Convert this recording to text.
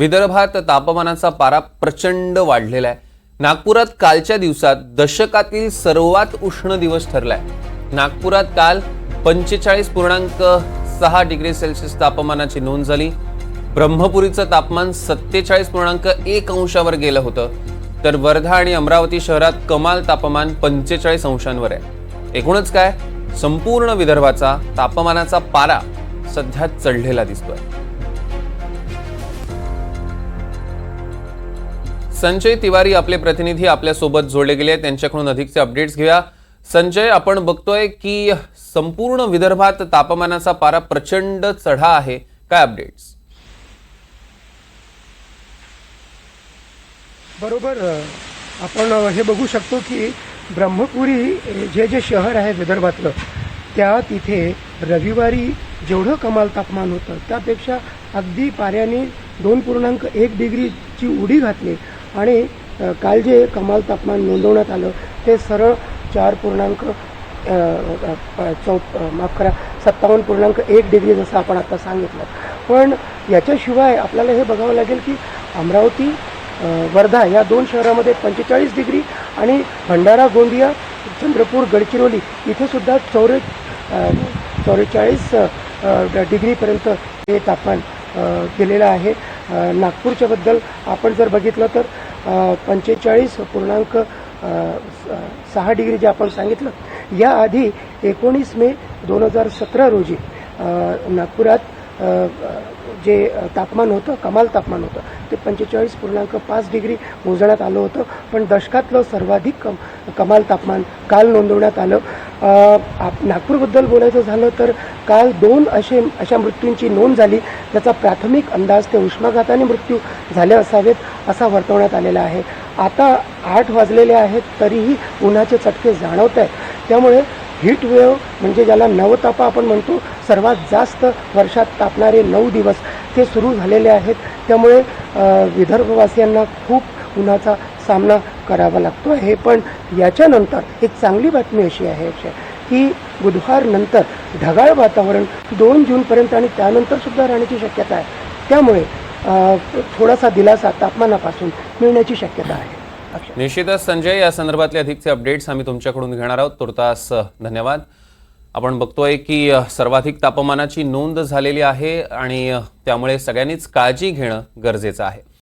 विदर्भात तापमानाचा पारा प्रचंड वाढलेला आहे नागपुरात कालच्या दिवसात दशकातील सर्वात उष्ण दिवस ठरलाय. नागपुरात काल पंचेचाळीस पूर्णांक सहा डिग्री सेल्सिअस तापमानाची नोंद झाली. ब्रह्मपुरीचं तापमान सत्तेचाळीस पूर्णांक एक अंशावर गेलं होतं. तर वर्धा आणि अमरावती शहरात कमाल तापमान पंचेचाळीस अंशांवर आहे. एकूणच काय? संपूर्ण विदर्भाचा तापमानाचा पारा सध्या चढलेला दिसतोय. संजय तिवारी आपले प्रतिनिधी आपल्यासोबत जोडले गेले त्यांच्याकडून अधिकचे अपडेट्स घेऊया. संजय आपण बघतोय की संपूर्ण विदर्भात तापमानाचा पारा प्रचंड चढा आहे. काय अपडेट्स बरोबर आपण हे बघू शकतो की ब्रह्मपुरी जे जे शहर आहे विदर्भातलं त्या तिथे रविवारी जेवढं कमाल तापमान होतं त्यापेक्षा अगदी पाऱ्याने दोन पूर्णांक एक डिग्रीची उडी घातली. आणि काल जे कमाल तापमान नोंदवण्यात आलं ते सरळ चार पूर्णांक चौ माफ करा सत्तावन्न पूर्णांक एक डिग्री जसं आपण आता सांगितलं. पण याच्याशिवाय आपल्याला हे बघावं लागेल की अमरावती वर्धा या दोन शहरामध्ये पंचेचाळीस डिग्री आणि भंडारा गोंदिया चंद्रपूर गडचिरोली इथे सुद्धा चौरे चौवेचाळीस डिग्रीपर्यंत हे तापमान गेलेलं आहे. नागपूरच्याबद्दल नागपूरच्या बद्दल आपण जर बघितलं तर पंचेचाळीस पूर्णांक स- सहा डिग्री जे आपण सांगितलं याआधी एकोणीस मे दोन हजार सतरा रोजी नागपुरात जे तापमान होतं कमाल तापमान होतं ते पंचेचाळीस पूर्णांक पाच डिग्री मोजण्यात आलं होतं. पण दशकातलं सर्वाधिक कम कमाल तापमान काल नोंदवण्यात आलं. आप- नागपूरबद्दल बोलायचं झालं तर काल दोन असे अशा मृत्यूंची नोंद झाली त्याचा प्राथमिक अंदाज ते उष्माघाताने मृत्यू झाले असावेत असा वर्तवण्यात आलेला आहे. आता आठ वाजलेले आहेत तरीही उन्हाचे चटके जाणवत आहेत. त्यामुळे हीट वेव्ह म्हणजे ज्याला नवतापा आपण म्हणतो सर्वात जास्त वर्षात तापणारे नऊ दिवस ते सुरू झालेले आहेत. त्यामुळे विदर्भवासियांना खूप उन्हाचा सामना करावा लागतो. आहे पण याच्यानंतर एक चांगली बातमी अशी आहे की बुधवारनंतर ढगाळ वातावरण दोन जूनपर्यंत आणि त्यानंतर सुद्धा राहण्याची शक्यता आहे. त्यामुळे थोडासा दिलासा तापमानापासून मिळण्याची शक्यता आहे. निश्चितच संजय या संदर्भातले अधिकचे अपडेट्स आम्ही तुमच्याकडून घेणार आहोत. तुर्तास धन्यवाद. आपण बघतोय की सर्वाधिक तापमानाची नोंद झालेली आहे आणि त्यामुळे सगळ्यांनीच काळजी घेणं गरजेचं आहे.